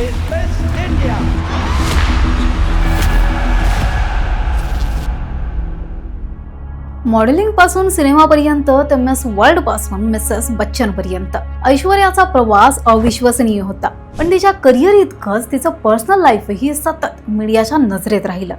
is India. मॉडेलिंगपासून सिनेमापर्यंत तर miss वर्ल्डपासून Mrs Bachchan पर्यंत. ऐश्वर्याचा प्रवास अविश्वसनीय होता. पण तिच्या करिअर इतकंच तिचं पर्सनल लाईफही सतत मीडियाच्या नजरेत राहिलं.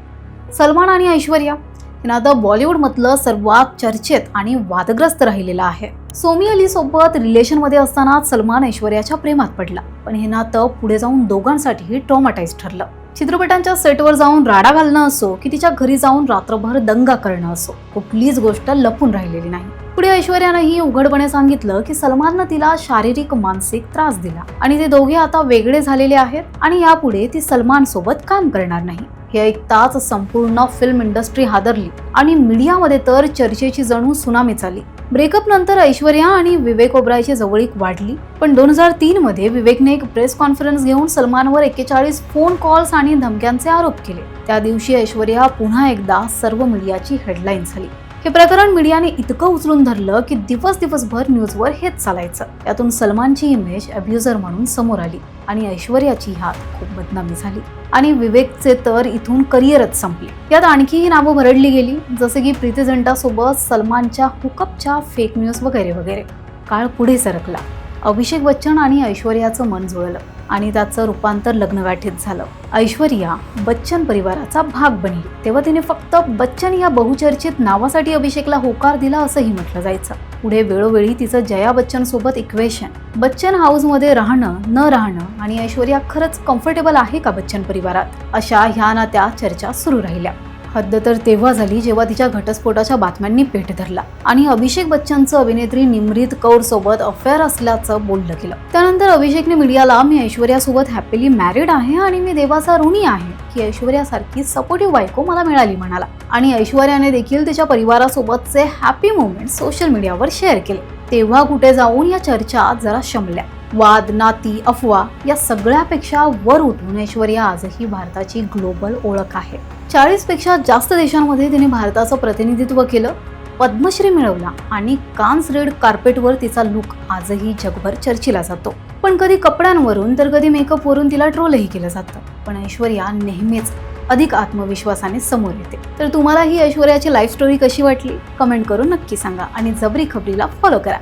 सलमान आणि ऐश्वर्या हे आता बॉलिवूडमधलं सर्वात चर्चेत आणि वादग्रस्त राहिलेलं आहे. सोमी अलीसोबत रिलेशनमध्ये असताना सलमान ऐश्वर्याच्या प्रेमात पडला. पण हे नातं पुढे जाऊन दोघांसाठीही ट्रॉमाटाईज ठरलं. चित्रपटांच्या सेटवर जाऊन राडा घालणं असो की तिच्या घरी जाऊन रात्रभर दंगा करणं असो कुठलीच गोष्ट लपून राहिलेली नाही. पुढे ऐश्वर्यानंही उघडपणे सांगितलं की सलमाननं तिला शारीरिक मानसिक त्रास दिला आणि ते दोघे आता वेगळे झालेले आहेत आणि यापुढे ती सलमान सोबत काम करणार नाही. हे ऐकताच संपूर्ण फिल्म इंडस्ट्री हादरली आणि मीडियामध्ये तर चर्चेची जणू सुनामी चाली ब्रेकअप नंतर ऐश्वर्या आणि विवेक ओब्रायची जवळीक वाढली. पण दोन हजार तीन मध्ये विवेकने एक प्रेस कॉन्फरन्स घेऊन सलमानवर एक्केचाळीस फोन कॉल्स आणि धमक्यांचे आरोप केले. त्या दिवशी ऐश्वर्या पुन्हा एकदा सर्व मीडियाची हेडलाईन झाली. हे प्रकरण मीडियाने इतकं उचलून धरलं की दिवस दिवसभर न्यूजवर हेच चालायचं. यातून सलमानची इमेज अब्युझर म्हणून समोर आली आणि ऐश्वर्याची ह्यात खूप बदनामी झाली. आणि विवेकचे तर इथून करिअरच संपले. यात आणखीही नावं भरडली गेली जसे की प्रीती झंटासोबत सलमानच्या हुकअपच्या फेक न्यूज वगैरे वगैरे. काळ पुढे सरकला. अभिषेक बच्चन आणि ऐश्वर्याचं मन जुळलं. आणि त्याचं रूपांतर लग्नगाठीत झालं. ऐश्वर्या बच्चन परिवाराचा भाग बनली. तेव्हा तिने फक्त बच्चन या बहुचर्चित नावासाठी अभिषेकला होकार दिला असंही म्हटलं जायचं. पुढे वेळोवेळी तिचं जया बच्चन सोबत इक्वेशन. बच्चन हाऊसमध्ये राहणं न राहणं आणि ऐश्वर्या खरंच कम्फर्टेबल आहे का बच्चन परिवारात? अशा ह्या ना त्या चर्चा सुरू राहिल्या. हद्द तर तेव्हा झाली जेव्हा तिच्या घटस्फोटाच्या बातम्यांनी पेट धरला. आणि अभिषेक बच्चनचं अभिनेत्री निमरीत कौर सोबत अफेअर असल्याचं बोललं गेलं. त्यानंतर अभिषेकने मीडियाला मी ऐश्वर्यासोबत हॅपीली मॅरिड आहे आणि मी देवाचा ऋणी आहे. की ऐश्वर्यासारखी सपोर्टिव्ह बायको मला मिळाली म्हणाला. आणि ऐश्वर्याने देखील तिच्या परिवारासोबतचे हॅपी मोमेंट सोशल मीडियावर शेअर केले. तेव्हा कुठे जाऊन या चर्चा जरा शमल्या. वाद नाती अफवा या सगळ्यापेक्षा वर उठून ऐश्वर्या आजही भारताची ग्लोबल ओळख आहे. चाळीसपेक्षा जास्त देशांमध्ये तिने भारताचं प्रतिनिधित्व केलं पद्मश्री मिळवला आणि कान्स रेड कार्पेटवर तिचा लुक आजही जगभर चर्चिला जातो. पण कधी कपड्यांवरून तर कधी मेकअपवरून तिला ट्रोलही केलं जातं. पण ऐश्वर्या नेहमीच अधिक आत्मविश्वासाने समोर येते. तर तुम्हाला ही ऐश्वर्याची लाईफ स्टोरी कशी वाटली? कमेंट करून नक्की सांगा आणि जबरी खबरीला फॉलो करा.